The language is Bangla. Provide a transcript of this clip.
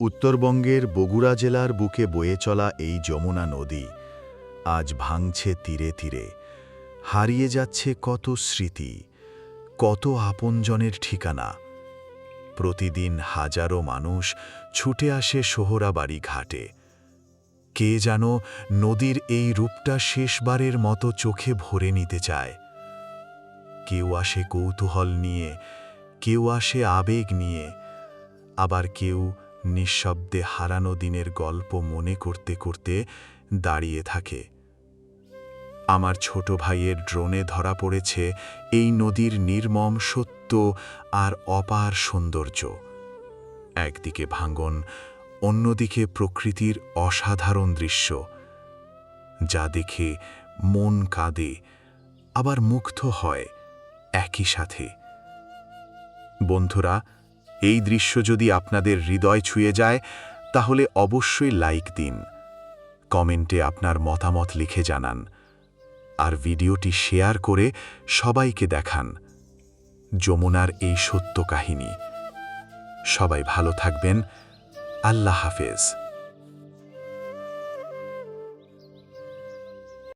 উত্তরবঙ্গের বগুড়া জেলার বুকে বয়ে চলা এই যমুনা নদী আজ ভাঙছে তীরে তীরে। হারিয়ে যাচ্ছে কত স্মৃতি, কত আপনজনের ঠিকানা। প্রতিদিন হাজারো মানুষ ছুটে আসে সোহরাবাড়ি ঘাটে। কে যেন নদীর এই রূপটা শেষবারের মতো চোখে ভরে নিতে চায়। কেউ আসে কৌতূহল নিয়ে, কেউ আসে আবেগ নিয়ে, আবার কেউ নিঃশব্দে হারানো দিনের গল্প মনে করতে করতে দাঁড়িয়ে থাকে। আমার ছোট ভাইয়ের ড্রোনে ধরা পড়েছে এই নদীর নির্মম সত্য আর অপার সৌন্দর্য। একদিকে ভাঙ্গন অন্যদিকে প্রকৃতির অসাধারণ দৃশ্য। যা দেখে মন কাঁদে, আবার মুগ্ধ হয় একই সাথে। বন্ধুরা এই দৃশ্য যদি আপনাদের হৃদয় ছুঁয়ে যায়, তাহলে অবশ্যই লাইক দিন। কমেন্টে আপনার মতামত লিখে জানান। আর ভিডিওটি শেয়ার করে সবাইকে দেখান। যমুনার এই সত্য কাহিনী। সবাই ভালো থাকবেন। আল্লাহ হাফেজ।